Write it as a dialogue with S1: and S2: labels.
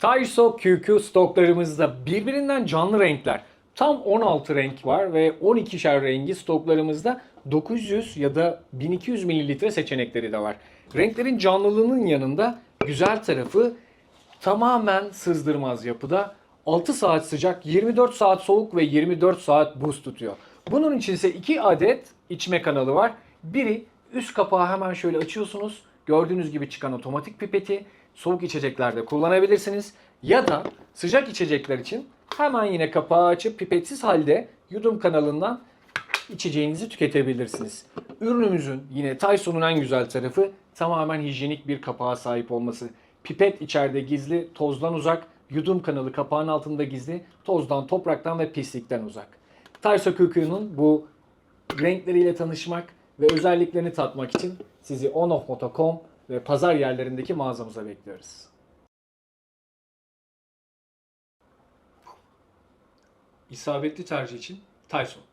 S1: Taiso QQ stoklarımızda birbirinden canlı renkler. Tam 16 renk var ve 12'şer rengi stoklarımızda 900 ya da 1200 mililitre seçenekleri de var. Renklerin canlılığının yanında güzel tarafı tamamen sızdırmaz yapıda. 6 saat sıcak, 24 saat soğuk ve 24 saat buz tutuyor. Bunun için ise 2 adet içme kanalı var. Biri üst kapağı hemen şöyle açıyorsunuz. Gördüğünüz gibi çıkan otomatik pipeti soğuk içeceklerde kullanabilirsiniz. Ya da sıcak içecekler için hemen yine kapağı açıp pipetsiz halde yudum kanalından içeceğinizi tüketebilirsiniz. Ürünümüzün yine Tyson'un en güzel tarafı tamamen hijyenik bir kapağa sahip olması. Pipet içeride gizli, tozdan uzak, yudum kanalı kapağın altında gizli, tozdan, topraktan ve pislikten uzak. Tyso QQ'nun bu renkleriyle tanışmak ve özelliklerini tatmak için sizi onof.com ve pazar yerlerindeki mağazamıza bekliyoruz. İsabetli tercih için Tyson.